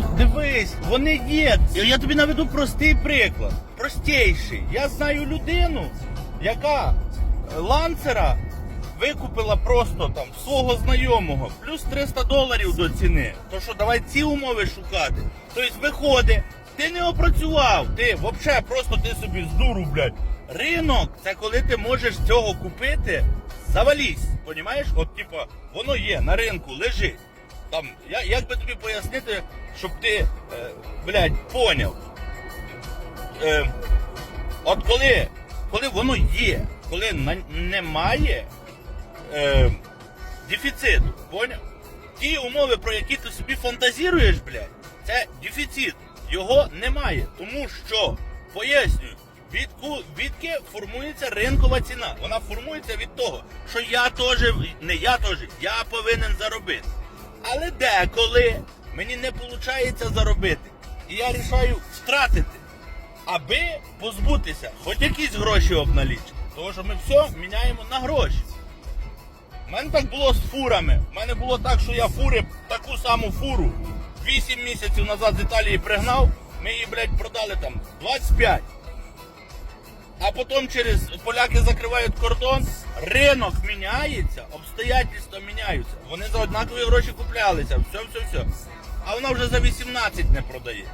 Дивись, вони є. Я тобі наведу простий приклад. Простейший. Я знаю людину, яка е, ланцера викупила просто там свого знайомого плюс 300 доларів до ціни. То що давай ці умови шукати. Тобто виходить, ти не опрацював, ти взагалі просто ти собі з дуру, блядь. Ринок це коли ти можеш цього купити, завалісь. Понімаєш? От типа, воно є на ринку, лежить. Там, я, як би тобі пояснити, щоб ти, е, блядь, поняв. Е, от коли, коли воно є, коли немає е, дефіциту, поняв? Ті умови, про які ти собі фантазіруєш, блядь, це дефіцит. Його немає. Тому що, пояснюю, відку, відки формується ринкова ціна. Вона формується від того, що я теж, не я теж, я повинен заробити. Але деколи мені не виходить заробити. І я рішаю втратити, аби позбутися хоч якісь гроші обналічити. Тому що ми все міняємо на гроші. У мене так було з фурами. У мене було так, що я фури, таку саму фуру 8 місяців назад з Італії пригнав, ми її, блядь, продали там 25. А потім через поляки закривають кордон, ринок міняється, обстоятельства міняються. Вони за однакові гроші куплялися, все, все, все. А вона вже за 18 не продається.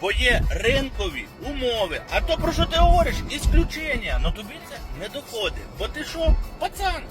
Бо є ринкові умови. А то про що ти говориш? Ісключення. Ну тобі це не доходить. Бо ти що, пацан?